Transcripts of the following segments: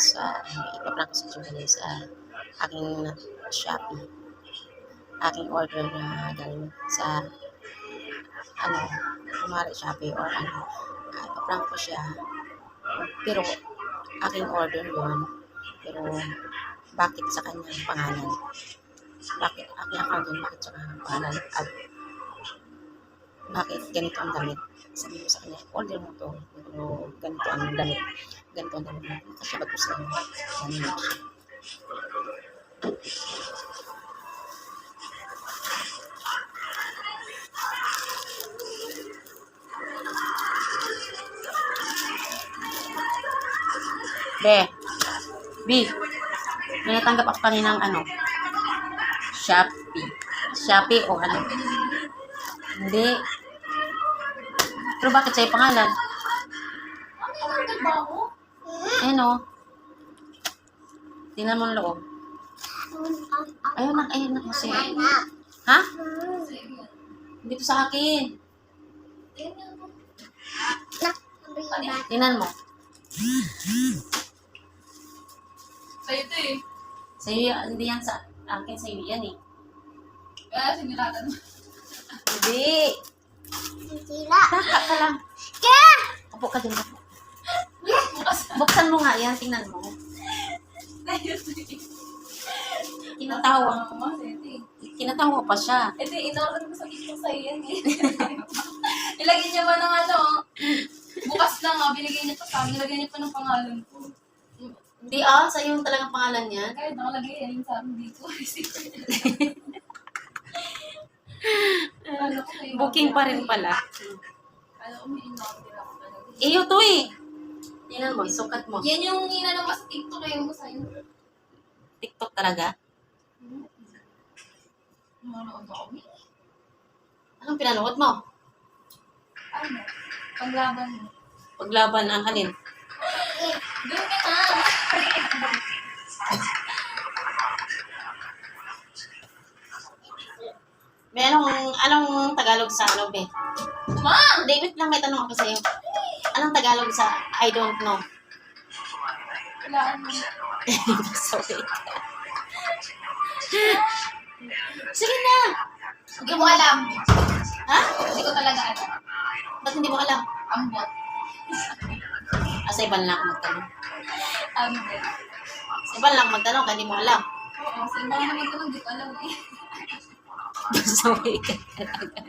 sa, ipaprank si Julie sa aking Shopee. Aking order na galing sa, ano, kumari Shopee or ano, uh, ipaprank ko siya. Pero, aking order yun. Pero, bakit sa kanyang pangalan? Bakit aking account yun? Bakit sa kanyang pangalan? At, bakit ganito ang damit? Sabi ko sa kanya, order mo to. Pero ganito ang damit. Ganito ang damit mo. Kasi ba't ko sa siya. Be. B. May natanggap ako kaninang ano. Shopee. Shopee o ano. Hindi. Pero bakit sa'yo pangalan? Ayun o. Tingnan mo ang loob. Ayun na, ayun na kasi. Ha? Dito sa akin. Tingnan mo. Sa'yo ito eh. Sa'yo yan, hindi yan sa akin, sa'yo yan eh. Kaya sinilatan mo. Hindi. Sila. Taka ka lang. Kaya! Upo ka dun. upo. Bukas Buksan mo nga yan, tingnan mo. eh. Kinatawa. Eh. Kinatawa pa siya. Ito eh, inorder ko sa TikTok sa'yo yan eh. Nilagyan niya ba ng ano? Bukas lang ah, binigay niya to sa akin. Nilagyan niya pa ng pangalan ko. Hindi ah, sa'yo yung talagang pangalan niyan. Kahit nakalagay yan sa akin dito. Ano? Booking pa rin pala. Alam may inorder ako talaga. Iyo to eh. Tingnan mo, isukat mo. Yan yung inano ko sa TikTok eh, ko sa'yo. TikTok talaga. Manood ako. Anong pinanood mo? Ano? Paglaban mo. Paglaban ang alin? Doon ka na! May anong, anong Tagalog sa ano, be? Ma! David lang may tanong ako sa'yo. Anong Tagalog sa I don't know? Wala ano. Sorry. Sige na. Hindi mo alam. Ha? Hindi ko talaga alam. Ba't hindi mo alam? Ambot. Asa iba lang ako magtanong. Ambot. Sa iba lang magtanong, hindi mo alam. Oo, sa iba naman ko hindi ko alam eh. Sorry ka talaga.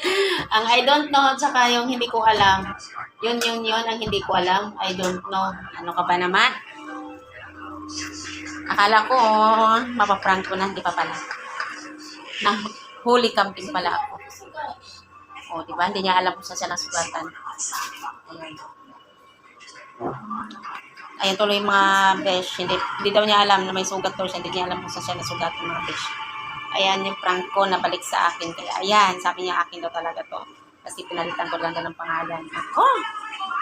Ang I don't know at saka yung hindi ko alam. Yun, yun, yun ang hindi ko alam. I don't know. Ano ka ba naman? Akala ko, oh, mapaprank ko na. Hindi pa pala. Na, holy camping pala ako. O, di ba? Hindi niya alam kung saan siya nasugatan. Ayan. Ayan tuloy mga besh. Hindi, hindi daw niya alam na may sugat daw siya. Hindi niya alam kung saan siya nasugatan mga besh. Ayan yung prank ko na balik sa akin. Kaya ayan, sabi niya akin daw talaga to. Kasi pinalitan ko lang ng pangalan. Ako,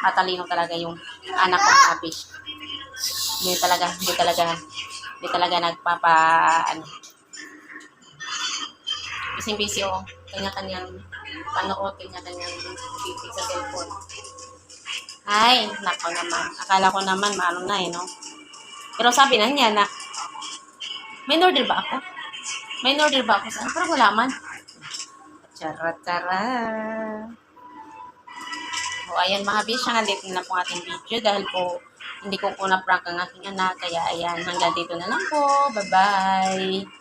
matalino talaga yung anak ko mga besh. Hindi talaga, hindi talaga, hindi talaga nagpapa, ano. Busy busy oh. Kanya-kanyang panood, kanya-kanyang bibig sa cellphone. Ay, nako naman. Akala ko naman, maano na eh, no? Pero sabi na niya na, may order ba ako? May order ba ako sa Parang wala man. Charot-tara. O, ayan mga bish, hanggang dito na po ating video dahil po hindi ko po na-prank ang aking anak. Kaya ayan, hanggang dito na lang po. Bye-bye.